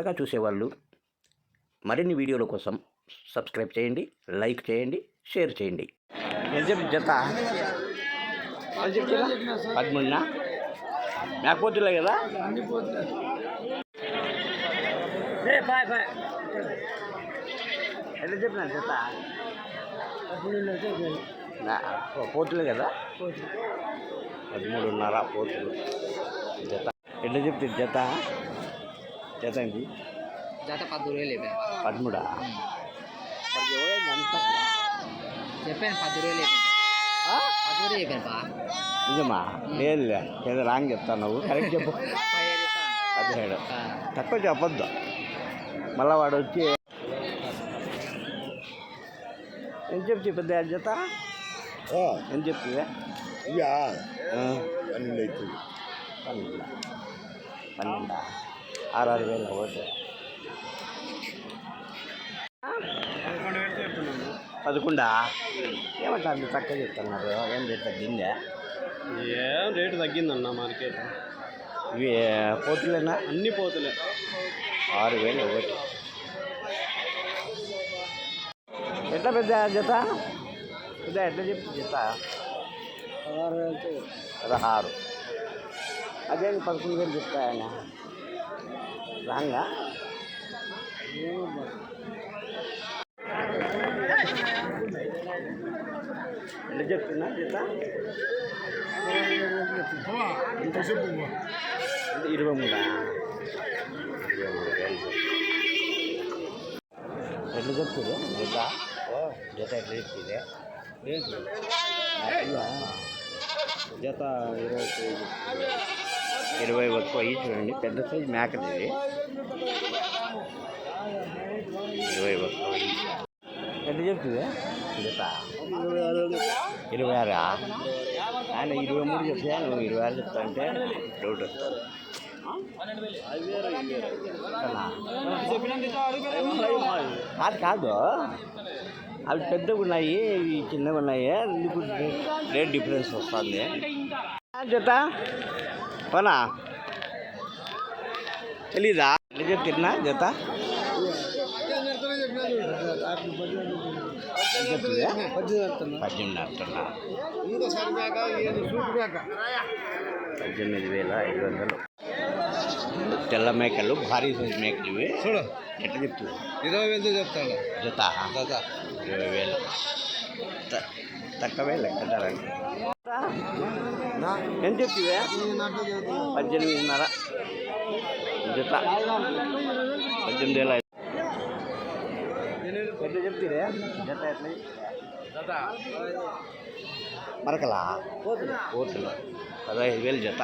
కొత్తగా చూసేవాళ్ళు మరిన్ని వీడియోల కోసం సబ్స్క్రైబ్ చేయండి లైక్ చేయండి షేర్ చేయండి. ఎంత జత. ఎంత మేకపోతులే కదా? ఎంత చెప్పిన జత? పోతులే కదా? పదమూడున్నర పోతులు. జత. ఎట్లా చెప్తే జత? జత ఏంటి జత పద్దు వేలు చెప్పాను. పదమూడా? చెప్పాను పద్దు వేలు చెప్పాను. బా నిజమా? లేదు ఏదో రాంగ్ చెప్తాను నువ్వు. కరెక్ట్ చెప్పు. పదిహేడు తక్కువ చెప్పొద్దు. మళ్ళా వాడు వచ్చి ఏం చెప్తే పెద్ద జత ఏం చెప్తుంది ఇయ్యా పన్నెండు అవుతుంది. పన్నెండు? పన్నెండా? ఆరారు వేలు ఒకటి పదకొండా? ఏమంటారు అంత తక్కువ చెప్తున్నారు? ఏం రేట్ తగ్గిందా? ఏం రేటు తగ్గిందన్న మార్కెట్. ఇవి పోతులేనా? అన్ని పోతులే. ఆరు వేలు ఒకటి ఎట్లా పెద్ద జత? పెద్ద ఎట్లా చెప్తుంది జత? పదహారు అదే పదకొండు వేలు చెప్తాయన రాంగా ఎట్లా చెప్తున్నా జత అంటే ఇరవై మూడా ఇరవై మూడు వేలు ఎట్లా చెప్తుంది జత జత ఎట్లా చెప్తుంది జత ఇరవై కేజీ ఇరవై ఒక్క అయ్యి చూడండి. పెద్ద సైజు మేకది ఇది. ఇరవై ఒక్క వెయ్యి. ఎట్లా చెప్తుంది? ఇరవై ఆరా. ఆయన ఇరవై మూడు చెప్తే నువ్వు ఇరవై ఆరు చెప్తా అంటే డౌట్ వస్తుంది. కాదు కాదు. అవి పెద్దగా ఉన్నాయి ఇవి చిన్నగా ఉన్నాయి. నీకు రేట్ డిఫరెన్స్ వస్తుంది? జత పోనా తెలీదా ఎట్లా చెప్తున్నా జత ఎంత చెప్తుంది? పద్దెనిమిది అంటున్నా పద్దెనిమిది వేల ఐదు వందలు తెల్ల మేకలు భారీ సైజు మేకలు ఇవి చూడు ఎట్లా చెప్తుంది ఇరవై వేలతో చెప్తాను జత జత ఇరవై వేలు త- తక్కువే లెక్క ధరండి ఎంత చెప్తివే? పద్దెనిమిదిన్నర. జత పద్దెనిమిది వేల. ఎట్లా చెప్తిరే జత ఎట్లా జత? మరకలా? కోతులు. పదహైదు వేలు జత.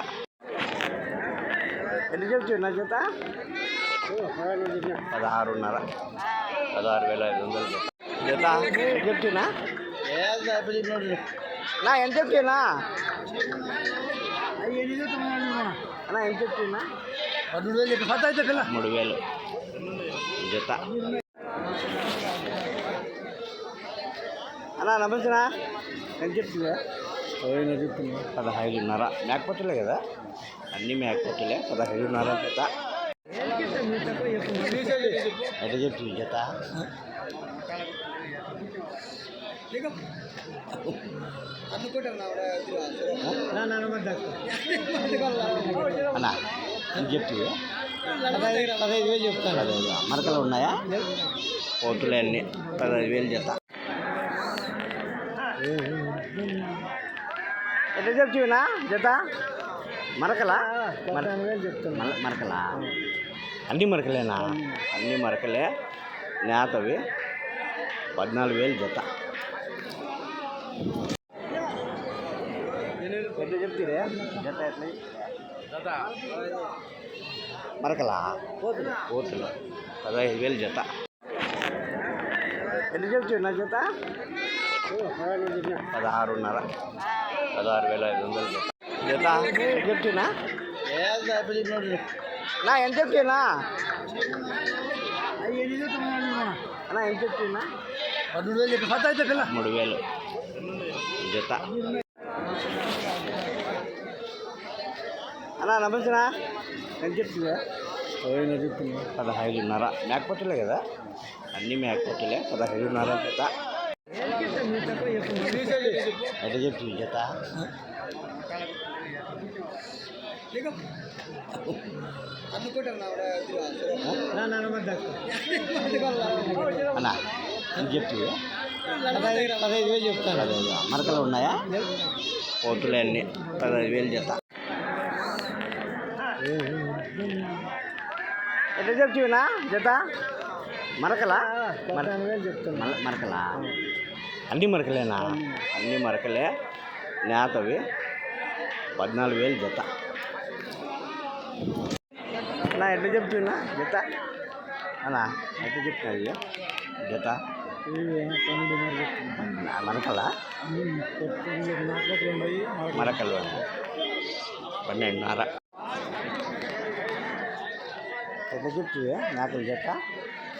ఎట్లా చెప్తావు నా జత? పదహారున్నర. పదహారు వేల ఐదు వందలు జత. జత. ఎంత చెప్తున్నా? నా ఎంత చెప్తున్నా అన్నా ఎంత చెప్తున్నా పన్నెండు వేలు చెప్పి పది అయితే పిల్ల మూడు వేలు జత. అన్నా నమస్తేనా ఎంత చెప్తుందా చెప్తున్నా. పదహైదున్నర. మేకపోతులే కదా? అన్నీ మేకపోతులే. పదహైదున్నర జత. ఎట్లా చెప్తుంది జత? అన్నా ఎంత చెప్తుంది. పదహైదు వేలు చెప్తాను. పదహైదు మరకలు ఉన్నాయా? పోతులే అన్నీ. పదహైదు వేలు జత ఎట్లా చెప్తున్నా జత మరకలా? మర- మర- మరకలా? అన్నీ మరకలేనా? అన్నీ మరకలే. నేతవి. పద్నాలుగు వేలు జత ఎట్లా చెప్ತೀరే జత ఎట్లా జత మరకలా? కోతులు. కోతులు పదహైదు వేలు జత. ఎట్లా చెప్తున్నా జత? పదహారున్నర. పదహారు వేల ఐదు వందలు జత. జత? చెప్తున్నా? నా ఎంత చెప్తున్నా? అన్నా ఎంత చెప్తున్నా? మూడు వేలు జత. అన్నా నమస్తేనా ఎంత చెప్తుందా పోయిన చెప్తున్నా పదహైదున్నర. మేకపోతులే కదా? అన్నీ మేకపోతులే పదహైదున్నర జత. ఎట్లా చెప్తుంది జత. అన్నా ఎంత చెప్తుంది పదహైదు వేలు చెప్తాను. మరకలు ఉన్నాయా? ఓట్లు అన్ని. పదహైదు వేలు జత ఎట్లా చెప్తున్నా జత మరకలా? చెప్తాను మరకలా? అన్ని మరకలేనా? అన్ని మరకలే. నేతవి. పద్నాలుగు వేలు జత నా ఎట్లా చెప్తున్నా జత అనా ఎట్లా చెప్తున్నా జత మరకలా నాకట్లు ఉన్నాయి మరకలు పన్నెండున్నర ఎట్లా చెప్తుంది మేకలు జత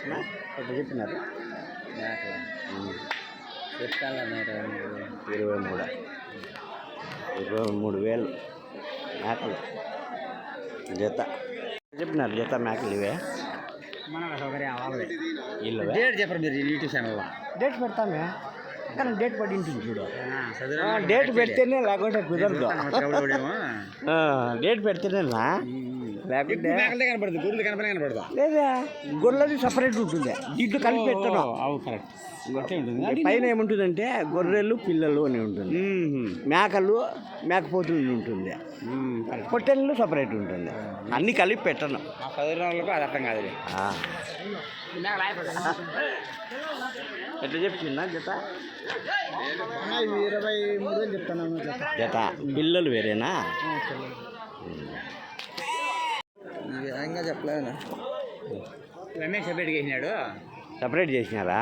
నా? ఎట్లా చెప్పినారు ఉమ్. ఇరవై మూడు ఇరవై మూడు వేలు మేకలు జత చెప్పినారు జత మేకలు ఇవే సౌకర్యం డేట్ చెప్పరు మీరు యూట్యూబ్ ఛానల్లో? డేట్ పెడతామే. కానీ డేట్ పడి ఉంటుంది చూడు. ఆ, డేట్ పెడితేనే లేకుంటే కుదరదు. ఆ, డేట్ పెడితేనేనా? లేకుంటే కనపడదు గుర్రెలు కనపడే కనపడదు. లేదా? గొర్రెలది సపరేట్ ఉంటుంది. దీంట్లో కలిపి పెట్టడం. అవు కరెక్ట్. పైన ఏముంటుందంటే గొర్రెలు పిల్లలు అని ఉంటుంది. మేకలు మేకపోతులు ఉంటుంది. పొట్టెళ్ళు సపరేట్ ఉంటుంది. అన్ని కలిపి పెట్టను. మా పది రోజులకు అది అర్థం కాదు ఆ. ఎట్లా చెప్తున్నా జత? ఇరవై మూడు చెప్తాను జత. పిల్లలు వేరేనా? ఇంకా చెప్పలేదు రమేష్ సపరేట్గా వేసినాడు సపరేట్ చేసినారా?